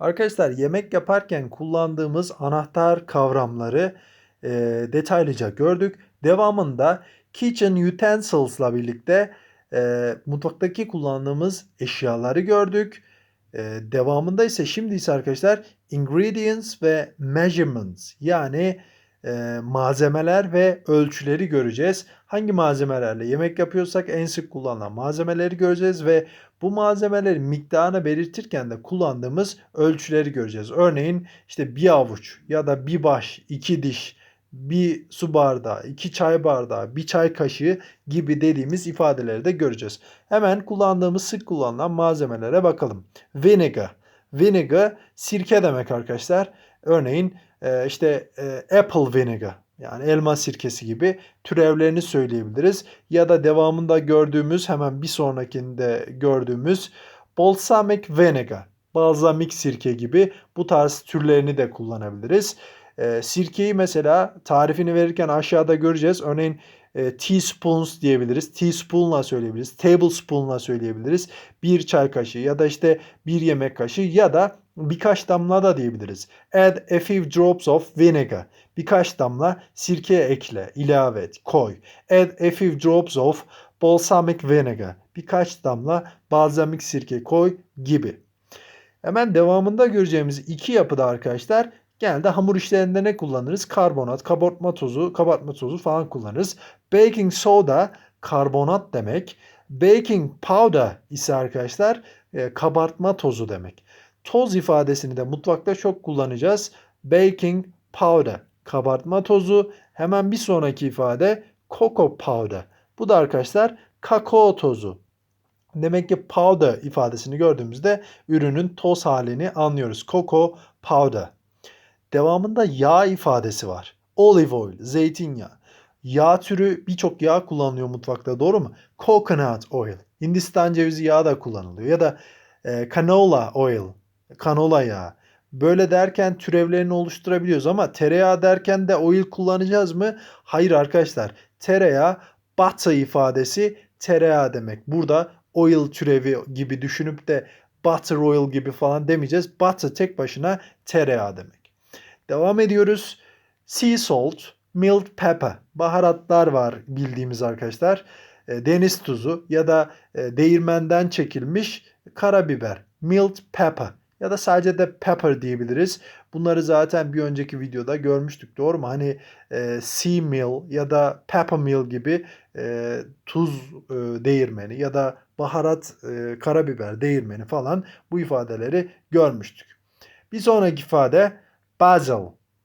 Arkadaşlar yemek yaparken kullandığımız anahtar kavramları e, detaylıca gördük. Devamında kitchen utensils'la birlikte e, mutfaktaki kullandığımız eşyaları gördük. E, devamında ise şimdi ise arkadaşlar ingredients ve measurements yani e, malzemeler ve ölçüleri göreceğiz. Hangi malzemelerle yemek yapıyorsak en sık kullanılan malzemeleri göreceğiz ve bu malzemelerin miktarını belirtirken de kullandığımız ölçüleri göreceğiz. Örneğin işte bir avuç ya da bir baş, iki diş, bir su bardağı, iki çay bardağı, bir çay kaşığı gibi dediğimiz ifadeleri de göreceğiz. Hemen kullandığımız sık kullanılan malzemelere bakalım. Vinegar. Vinegar sirke demek arkadaşlar. Örneğin e, işte e, apple vinegar yani elma sirkesi gibi türevlerini söyleyebiliriz. Ya da devamında gördüğümüz hemen bir sonrakinde gördüğümüz balsamic vinegar, balzamik sirke gibi bu tarz türlerini de kullanabiliriz. E, sirkeyi mesela tarifini verirken aşağıda göreceğiz. Örneğin e, teaspoons diyebiliriz. Teaspoon'la söyleyebiliriz. Tablespoon'la söyleyebiliriz. Bir çay kaşığı ya da işte bir yemek kaşığı ya da birkaç damla da diyebiliriz. Add a few drops of vinegar. Birkaç damla sirke ekle, ilave et, koy. Add a few drops of balsamic vinegar. Birkaç damla balzamik sirke koy gibi. Hemen devamında göreceğimiz iki yapıda arkadaşlar genelde hamur işlerinde ne kullanırız? Karbonat, kabartma tozu, kabartma tozu falan kullanırız. Baking soda karbonat demek. Baking powder ise arkadaşlar e, kabartma tozu demek. Toz ifadesini de mutfakta çok kullanacağız. Baking powder kabartma tozu. Hemen bir sonraki ifade cocoa powder. Bu da arkadaşlar kakao tozu. Demek ki powder ifadesini gördüğümüzde ürünün toz halini anlıyoruz. Cocoa powder. Devamında yağ ifadesi var. Olive oil, zeytinyağı. Yağ türü birçok yağ kullanılıyor mutfakta doğru mu? Coconut oil. Hindistan cevizi yağı da kullanılıyor. Ya da e, canola oil. Kanola yağı. Böyle derken türevlerini oluşturabiliyoruz ama tereyağı derken de oil kullanacağız mı? Hayır arkadaşlar. Tereyağı butter ifadesi tereyağı demek. Burada oil türevi gibi düşünüp de butter oil gibi falan demeyeceğiz. Butter tek başına tereyağı demek. Devam ediyoruz. Sea salt, mild pepper. Baharatlar var bildiğimiz arkadaşlar. E, deniz tuzu ya da e, değirmenden çekilmiş karabiber. Mild pepper ya da sadece de pepper diyebiliriz. Bunları zaten bir önceki videoda görmüştük doğru mu? Hani e, sea meal ya da pepper meal gibi e, tuz e, değirmeni ya da baharat e, karabiber değirmeni falan bu ifadeleri görmüştük. Bir sonraki ifade basil.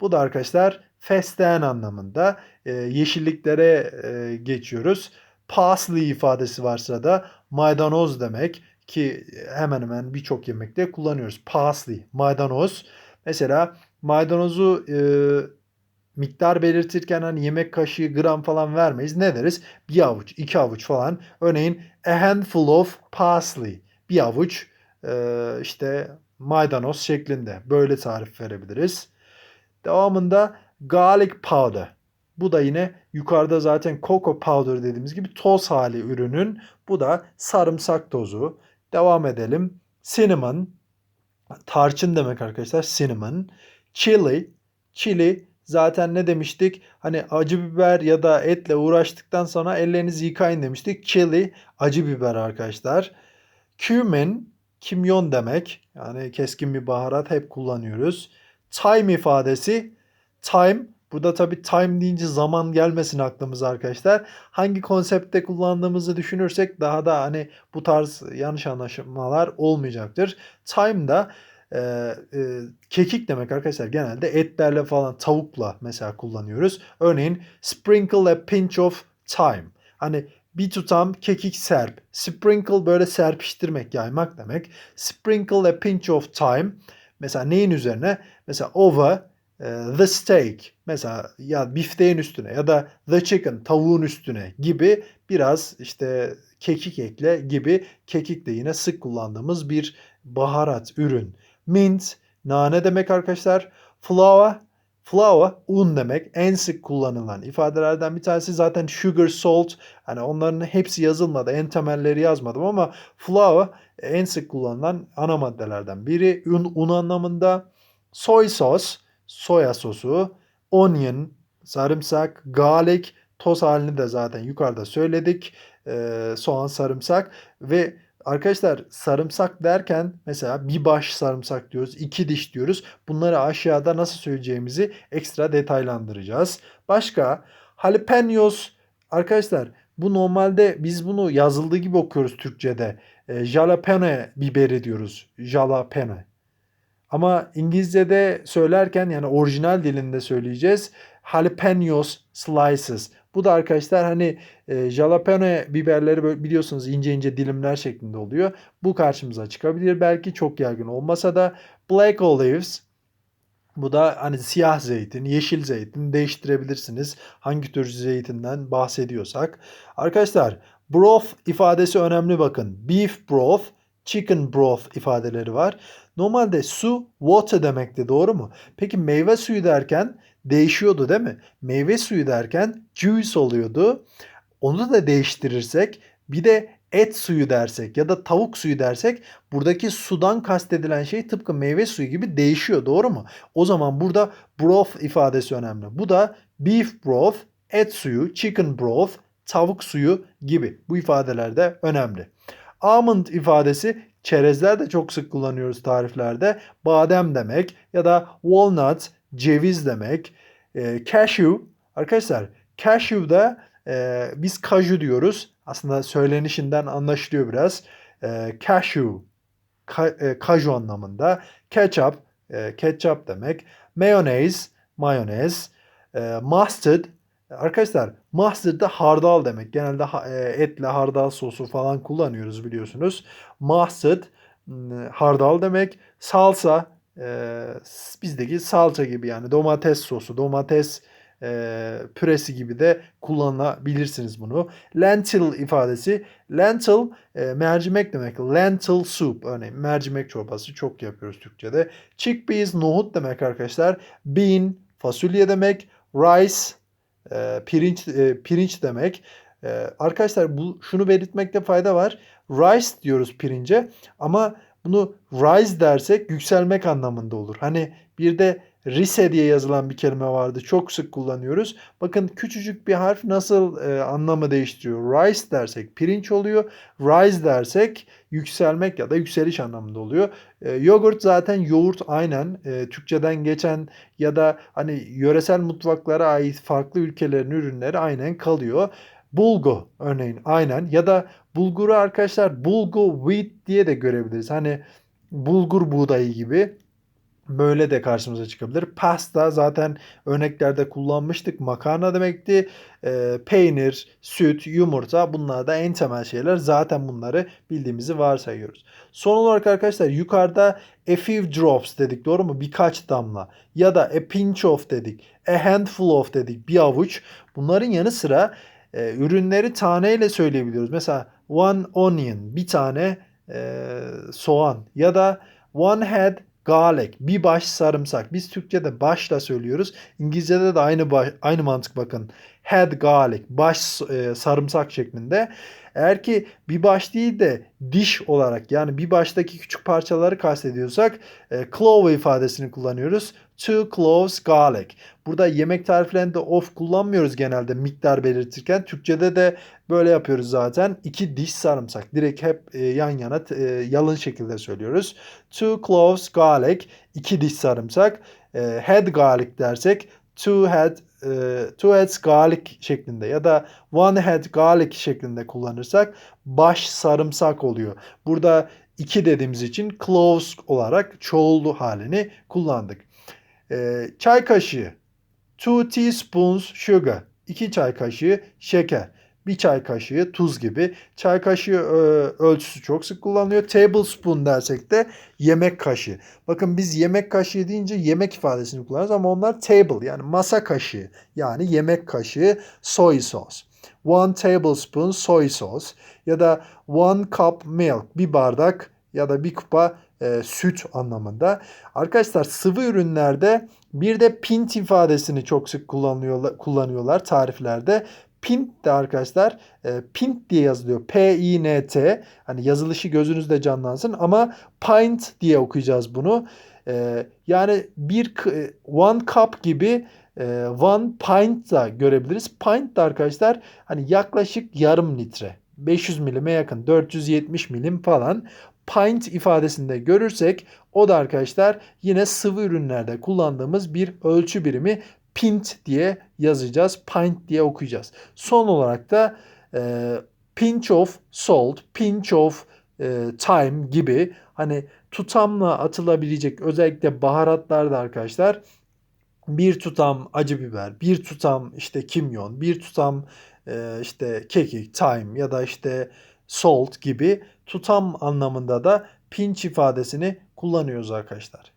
Bu da arkadaşlar fesleğen anlamında e, yeşilliklere e, geçiyoruz. Parsley ifadesi varsa da maydanoz demek ki hemen hemen birçok yemekte kullanıyoruz. Parsley, maydanoz. Mesela maydanozu e, miktar belirtirken hani yemek kaşığı gram falan vermeyiz. Ne deriz? Bir avuç, iki avuç falan. Örneğin a handful of parsley. Bir avuç e, işte maydanoz şeklinde. Böyle tarif verebiliriz. Devamında garlic powder. Bu da yine yukarıda zaten cocoa powder dediğimiz gibi toz hali ürünün. Bu da sarımsak tozu. Devam edelim. Cinnamon. Tarçın demek arkadaşlar. Cinnamon. Chili. Chili zaten ne demiştik? Hani acı biber ya da etle uğraştıktan sonra ellerinizi yıkayın demiştik. Chili acı biber arkadaşlar. Cumin kimyon demek. Yani keskin bir baharat hep kullanıyoruz. Time ifadesi. Time Burada tabi time deyince zaman gelmesin aklımıza arkadaşlar. Hangi konseptte kullandığımızı düşünürsek daha da hani bu tarz yanlış anlaşılmalar olmayacaktır. Time da e, e, kekik demek arkadaşlar. Genelde etlerle falan tavukla mesela kullanıyoruz. Örneğin sprinkle a pinch of thyme. Hani bir tutam kekik serp. Sprinkle böyle serpiştirmek, yaymak demek. Sprinkle a pinch of thyme. Mesela neyin üzerine? Mesela ee, the steak mesela ya bifteğin üstüne ya da the chicken tavuğun üstüne gibi biraz işte kekik ekle gibi kekik de yine sık kullandığımız bir baharat ürün. Mint nane demek arkadaşlar. Flour Flour un demek. En sık kullanılan ifadelerden bir tanesi zaten sugar, salt. Hani onların hepsi yazılmadı. En temelleri yazmadım ama flour en sık kullanılan ana maddelerden biri. Un, un anlamında. Soy sos, soya sosu. Onion, sarımsak. Garlic, toz halini de zaten yukarıda söyledik. Ee, soğan, sarımsak ve Arkadaşlar sarımsak derken mesela bir baş sarımsak diyoruz, iki diş diyoruz. Bunları aşağıda nasıl söyleyeceğimizi ekstra detaylandıracağız. Başka jalapenos arkadaşlar bu normalde biz bunu yazıldığı gibi okuyoruz Türkçe'de. E, jalapeno biberi diyoruz. Jalapeno. Ama İngilizce'de söylerken yani orijinal dilinde söyleyeceğiz. Jalapenos slices. Bu da arkadaşlar hani e, jalapeno biberleri böyle biliyorsunuz ince ince dilimler şeklinde oluyor. Bu karşımıza çıkabilir belki çok yaygın olmasa da black olives bu da hani siyah zeytin, yeşil zeytin değiştirebilirsiniz. Hangi tür zeytinden bahsediyorsak. Arkadaşlar broth ifadesi önemli bakın. Beef broth, chicken broth ifadeleri var. Normalde su water demekti doğru mu? Peki meyve suyu derken değişiyordu değil mi? Meyve suyu derken juice oluyordu. Onu da değiştirirsek bir de et suyu dersek ya da tavuk suyu dersek buradaki sudan kastedilen şey tıpkı meyve suyu gibi değişiyor doğru mu? O zaman burada broth ifadesi önemli. Bu da beef broth, et suyu, chicken broth, tavuk suyu gibi bu ifadeler de önemli. Almond ifadesi çerezler de çok sık kullanıyoruz tariflerde. Badem demek ya da walnut, ceviz demek. E, cashew arkadaşlar cashew da e, biz kaju diyoruz. Aslında söylenişinden anlaşılıyor biraz. E, cashew ka, e, kaju anlamında. Ketchup e, ketchup demek. Mayonnaise mayonez. E, mustard Arkadaşlar mustard da hardal demek. Genelde e, etle hardal sosu falan kullanıyoruz biliyorsunuz. Mustard hardal demek. Salsa e, bizdeki salça gibi yani domates sosu, domates e, püresi gibi de kullanabilirsiniz bunu. Lentil ifadesi. Lentil mercimek demek. Lentil soup örneğin mercimek çorbası çok yapıyoruz Türkçe'de. Chickpeas nohut demek arkadaşlar. Bean fasulye demek. Rice e, pirinç e, pirinç demek. E, arkadaşlar bu şunu belirtmekte fayda var. Rice diyoruz pirince ama bunu rise dersek yükselmek anlamında olur. Hani bir de rise diye yazılan bir kelime vardı. Çok sık kullanıyoruz. Bakın küçücük bir harf nasıl e, anlamı değiştiriyor. Rise dersek pirinç oluyor. Rise dersek yükselmek ya da yükseliş anlamında oluyor. E, yogurt zaten yoğurt aynen e, Türkçeden geçen ya da hani yöresel mutfaklara ait farklı ülkelerin ürünleri aynen kalıyor. Bulgu örneğin aynen ya da bulguru arkadaşlar bulgu wheat diye de görebiliriz. Hani bulgur buğdayı gibi böyle de karşımıza çıkabilir. Pasta zaten örneklerde kullanmıştık. Makarna demekti. E, peynir, süt, yumurta bunlar da en temel şeyler. Zaten bunları bildiğimizi varsayıyoruz. Son olarak arkadaşlar yukarıda a few drops dedik doğru mu? Birkaç damla. Ya da a pinch of dedik. A handful of dedik. Bir avuç. Bunların yanı sıra e, ürünleri taneyle söyleyebiliyoruz. Mesela one onion bir tane e, soğan ya da one head garlic bir baş sarımsak. Biz Türkçe'de başla söylüyoruz. İngilizce'de de aynı baş, aynı mantık bakın. Head garlic baş e, sarımsak şeklinde. Eğer ki bir baş değil de diş olarak yani bir baştaki küçük parçaları kastediyorsak e, clove ifadesini kullanıyoruz. Two cloves garlic. Burada yemek tariflerinde of kullanmıyoruz genelde miktar belirtirken. Türkçede de böyle yapıyoruz zaten. İki diş sarımsak. Direkt hep e, yan yana e, yalın şekilde söylüyoruz. Two cloves garlic. iki diş sarımsak. E, head garlic dersek two head e, two heads garlic şeklinde ya da one head garlic şeklinde kullanırsak baş sarımsak oluyor. Burada iki dediğimiz için cloves olarak çoğullu halini kullandık. E, çay kaşığı two teaspoons sugar 2 çay kaşığı şeker bir çay kaşığı tuz gibi. Çay kaşığı e, ölçüsü çok sık kullanılıyor. Tablespoon dersek de yemek kaşığı. Bakın biz yemek kaşığı deyince yemek ifadesini kullanırız ama onlar table yani masa kaşığı yani yemek kaşığı soy sos. One tablespoon soy sos ya da one cup milk bir bardak ya da bir kupa e, süt anlamında. Arkadaşlar sıvı ürünlerde bir de pint ifadesini çok sık kullanıyorlar, kullanıyorlar tariflerde. Pint de arkadaşlar e, pint diye yazılıyor. P-I-N-T. Hani yazılışı gözünüzde canlansın ama pint diye okuyacağız bunu. E, yani bir k- one cup gibi e, one pint da görebiliriz. Pint de arkadaşlar hani yaklaşık yarım litre. 500 milime yakın 470 milim falan pint ifadesinde görürsek o da arkadaşlar yine sıvı ürünlerde kullandığımız bir ölçü birimi pint diye yazacağız. Pint diye okuyacağız. Son olarak da e, pinch of salt, pinch of e, thyme gibi hani tutamla atılabilecek özellikle baharatlarda arkadaşlar bir tutam acı biber, bir tutam işte kimyon, bir tutam e, işte kekik, thyme ya da işte salt gibi tutam anlamında da pinch ifadesini kullanıyoruz arkadaşlar.